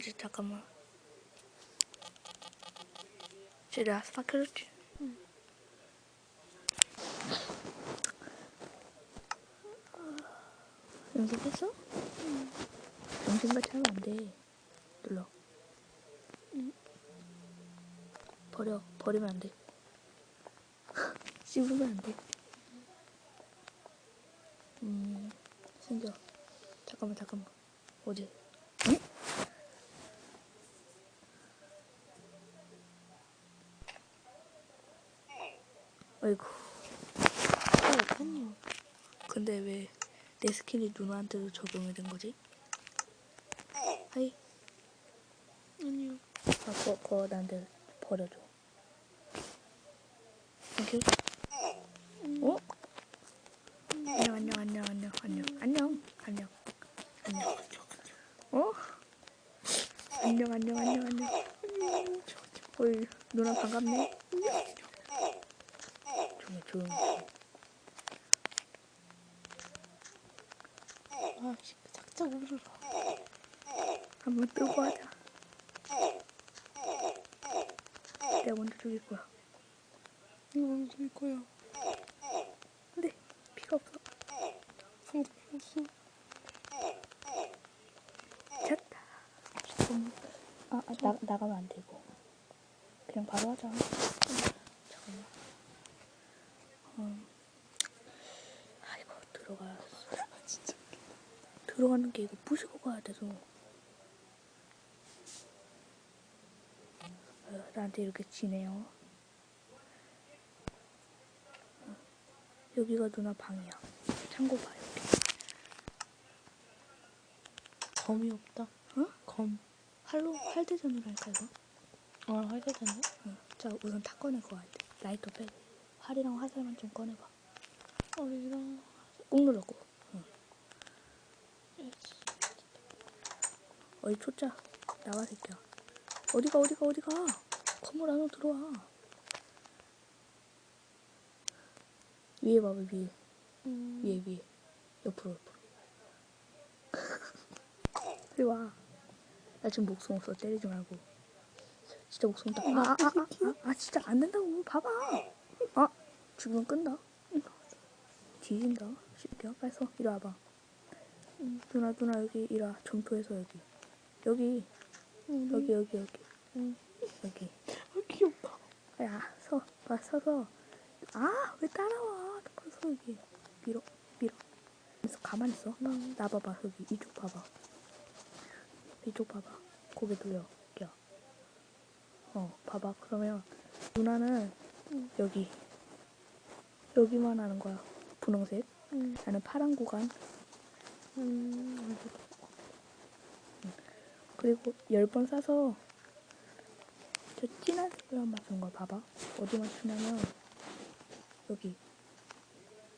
이제 잠깐만. 이제 내가 스파클렀지. 연습했어? 정신같이 하면 안 돼. 눌러. 버려. 버리면 안 돼. 씹으면 안 돼. 음, 생겨. 잠깐만, 잠깐만. 어디? 아이고. 어, 팬이요. 근데 왜 내 스킨이 누나한테도 적용이 된 거지? 하이. 아니요. 아, 그거, 그거 나한테 버려줘. 땡큐. 어? 안녕, 안녕, 안녕, 안녕, 안녕, 안녕, 안녕, 안녕. 어? 안녕, 안녕, 안녕, 안녕. 어이, 누나 반갑네. 조 용히, 조용히. 아, 씨, 작작 울어라. 한번 뜨고 하자. 내가 먼저 죽일 거야. 이거 먼저 줄 거야. 근데 피가 없어. 필요 없어. 잠깐만. 아, 아 나, 나가면 안 되고. 그냥 바로 하자. 아이고, 들어가. 진짜. 들어가는 게 이거 부시고 가야 돼서. 어, 나한테 이렇게 지네요. 어, 여기가 누나 방이야. 참고 봐, 여기. 검이 없다. 어? 검. 활로, 활대전으로 할까, 이거? 아, 해도 되나? 응. 자, 우선 다 꺼내고 와야 돼. 라이터 빼고. 활이랑 화살만 좀 꺼내봐. 어리랑. 꾹 눌렀고. 응. 어이, 초짜. 나와, 새끼야. 어디가, 어디가, 어디가. 건물 안으로 들어와. 위에 봐봐, 위에. 음. 위에, 위에. 옆으로, 옆으로. 이리 와. 나 지금 목숨 없어. 때리지 말고. 진짜 목숨 없다. 아, 아, 아, 아, 아, 아, 진짜 안 된다고. 봐봐. 아, 죽으면 끈다. 뒤진다. 쉽게. 빨리 서. 이리 와봐. 응. 누나, 누나, 여기, 이리 와. 점토해서 여기. 여기, 응. 여기, 여기, 여기. 응. 여기. 아, 귀엽다. 야, 서. 봐, 서서. 아, 왜 따라와. 서서 여기. 밀어, 밀어. 그래서 가만히 있어. 나, 응. 나 봐봐. 여기. 이쪽 봐봐. 이쪽 봐봐. 고개 돌려. 야. 어, 봐봐. 그러면 누나는 응. 여기. 여기만 하는 거야. 분홍색. 응. 나는 파란 구간. 음. 그리고 열 번 싸서 저 진한 색깔 맞춘 걸 봐봐. 어디 맞추냐면 여기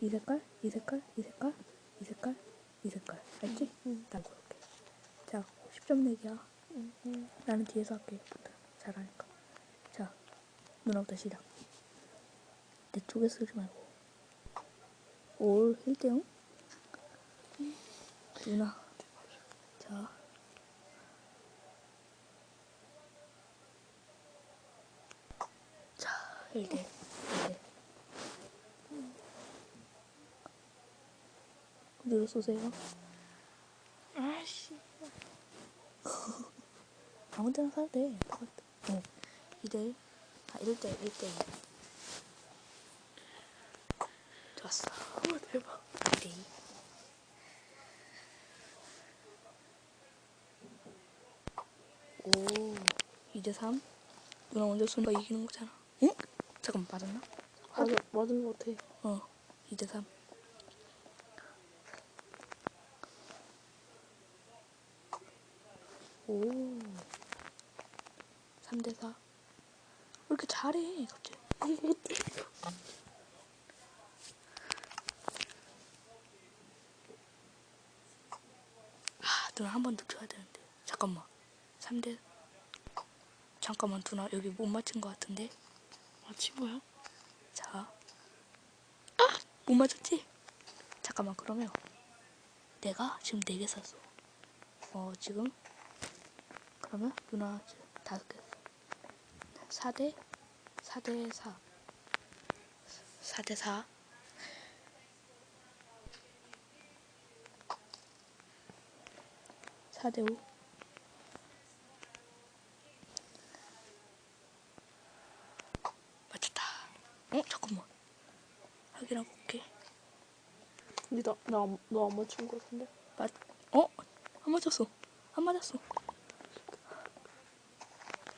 이 색깔, 이 색깔, 이 색깔, 이 색깔, 이 색깔. 알지? 응. 난 그렇게. 자, 10점 내기야. 응. 응. 나는 뒤에서 할게. 잘하니까. 자, 누나부터 시작. 내 쪽에 쓰지 말고. 올 1대0? 누나. 자. 자, 1대 1대. 어디로 쏘세요? 아씨. 아무 데나 사도 돼. 어. 2대1. 아, 1대 1대 2. 좋았어. 대박. 2대 2. 오. 2대 3. 누나 먼저 쏜다 이기는 거잖아. 응? 잠깐만, 맞았나? 맞아, 맞은 것 같아. 어. 2대 3. 오. 3대 4. 왜 이렇게 잘해, 갑자기? 아, 누나 한 번더 줘야 되는데. 잠깐만. 3대. 잠깐만, 누나 여기 못 맞춘 것 같은데. 아, 친구야? 자. 아! 못 맞췄지? 잠깐만, 그러면. 내가 지금 4개 샀어. 어, 지금. 그러면 누나 지금 다섯 개. 4대 4대 4. 4대 4. 사대 5. 맞췄다. 어, 잠깐만. 확인하고 올게. 근데 나, 나, 안- 너안 맞춘 거 같은데? 맞, 어? 안 맞았어. 안 맞았어.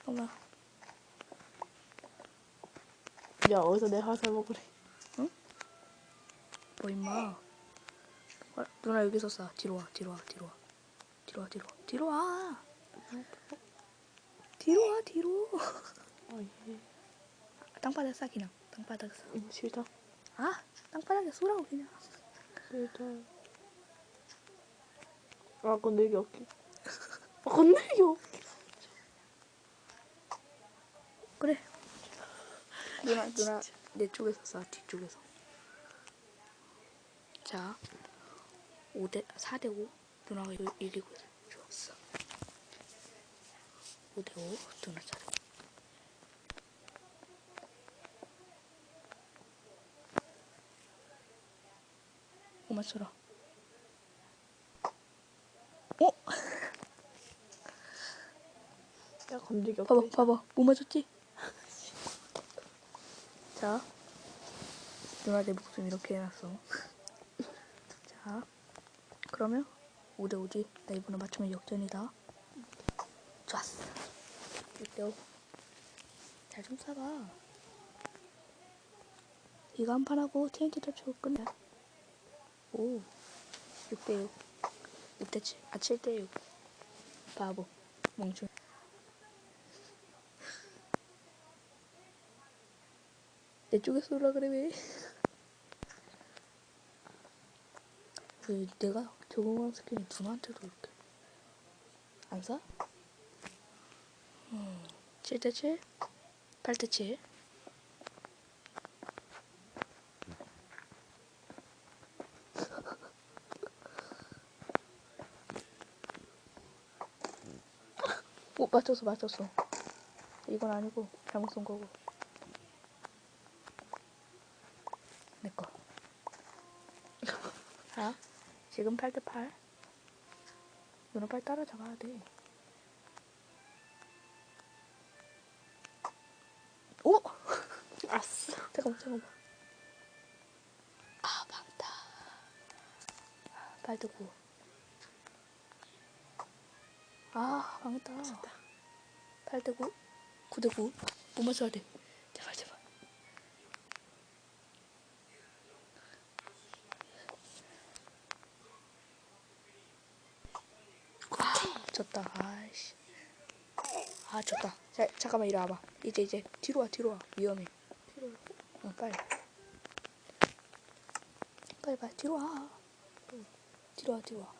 잠깐만. 야, 어디서 내 화살 먹으래. 뭐 임마. 어, 누나 여기서 쏴. 뒤로 와. 뒤로 와. 뒤로 와. 뒤로 와. 뒤로 와. 뒤로 와. 뒤로 와. 뒤로. 아, 예. 땅바닥에 쏴 그냥. 땅바닥에 쏴. 응, 싫다. 아, 땅바닥에 쏘라고 그냥. 싫다. 아, 건들기 없기. 아, 건들기 없기. 그래. 누나 누나 내 쪽에서 쏴. 뒤쪽에서. 자. 5대 4대 5. 누나가 이- 이기고 있어. 좋았어. 5대 5. 누나 차례. 오 맞춰라. 어? 야, 건들기 봐봐. 봐봐. 못 맞췄지? 자. 누나 내 목숨 이렇게 해놨어. 자. 그러면 5대5지. 나 이번에 맞추면 역전이다. 좋았어. 6대5. 잘좀 쏴봐. 이거 한 판 하고 TNT 터치고 끝내. 오. 6대6. 6대7. 아, 7대6. 바보. 멍충. 내 쪽에 쏘라 그래 왜? 왜 내가 적응한 스킨이 누나한테도 이렇게 안 사? 음, 7대 7, 8대 7. 오 맞췄어 맞췄어. 이건 아니고 잘못 쏜 거고. 내 거. 자, 지금 8대 8. 누나 빨리 따라잡아야 돼. 오! 아싸. 잠깐만, 잠깐만. 아. 8대 9. 아, 망했다. 8대 9. 9대 9. 못 맞춰야 돼. 제발, 제발. 아, 졌다. 아이씨. 아, 졌다. 자, 잠깐만 이리 와봐. 이제, 이제. 뒤로 와, 뒤로 와. 위험해. 필요해. 어, 빨리. 빨리 빨리 뒤로 와. 뒤로 와 뒤로 와.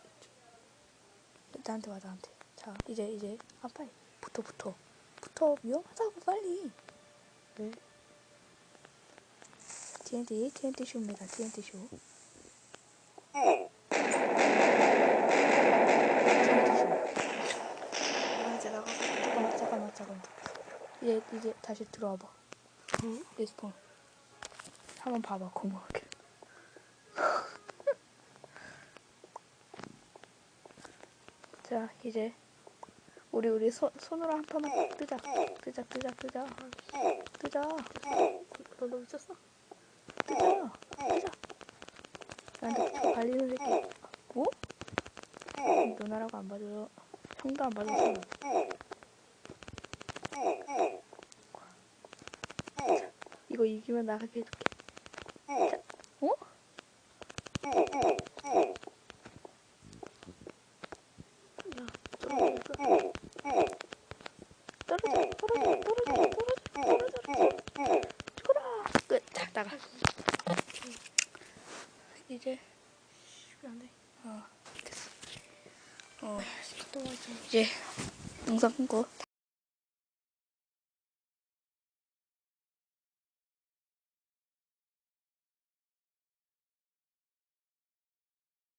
나한테 와 나한테. 자 이제 이제 아 빨리 붙어 붙어 붙어 위험하다고 빨리. 네. TNT TNT 쇼입니다 TNT 쇼. 아, 이제 나가서. 잠깐만 잠깐만 잠깐만. 이제 이제 다시 들어와 봐. 응? 리스폰. 한번 봐봐 고마워게. 자 이제 우리 우리 손 손으로 한 판만 뜨자 뜨자 뜨자 뜨자 뜨자 너, 너 미쳤어? 뜨자 뜨자 나한테 발리는 새끼 뭐? 누나라고 안 봐줘 형도 안 봐줬 이거 이기면 나가게 해줄게 자, 어? 야, 떨어져. 떨어져 떨어져 떨어져 떨어져 떨어져 죽어라 끝딱 나가 이제 안 돼. 어 됐어 어 또. 이제 영상 끈거